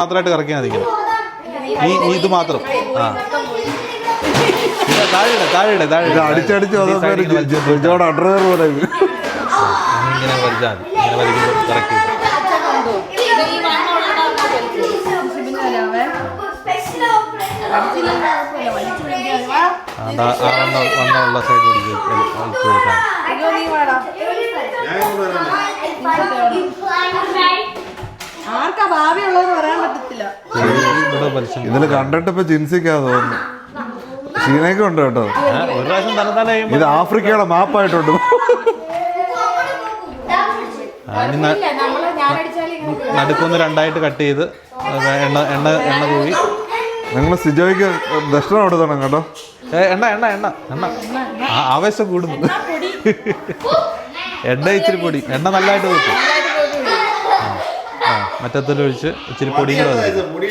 മാത്രമായിട്ട് കറക്കിയാൽ മതി. ഈ ഇത് മാത്രം. ആ. ഇത് താഴെ താഴെ താഴെ അടിച്ചടിച്ച് വന്നപ്പോ അണ്ടർവെയർ പോലെ. ഇങ്ങനെ വലിച്ചാൽ മതി. ഇങ്ങനെ വലിക്കുമ്പോൾ കറക്റ്റ് കിട്ടും ആ ആ വണ്ണ വണ്ണമുള്ള സൈഡ് പിടിച്ച് വലിച്ചു ആർക്കാ പറയാൻ പറ്റത്തില്ല. വലിച്ചു ഇതിൽ കണ്ടിട്ട് ഇപ്പൊ ജിൻസിക്കാ തോന്നുന്നു. ഷീനയൊക്കെ ഉണ്ട് കേട്ടോ. ഒരു പ്രാവശ്യം ചെയ്യുമ്പോൾ ഇത് ആഫ്രിക്കയുടെ മാപ്പായിട്ടുണ്ട്. നടുക്കൊന്ന് രണ്ടായിട്ട് കട്ട് ചെയ്ത് എണ്ണ എണ്ണ എണ്ണ കൂടി നിങ്ങൾ സിജോയ്ക്ക് ദക്ഷിണ കൊടുത്തണം കേട്ടോ. എണ്ണ എണ്ണ എണ്ണ എണ്ണ. ആ, ആവേശം കൂടുന്നു. എണ്ണ ഇച്ചിരി പൊടി. എണ്ണ നല്ലതായിട്ട് വെക്കും ഒഴിച്ച് ഇച്ചിരി പൊടിയും കൂടെ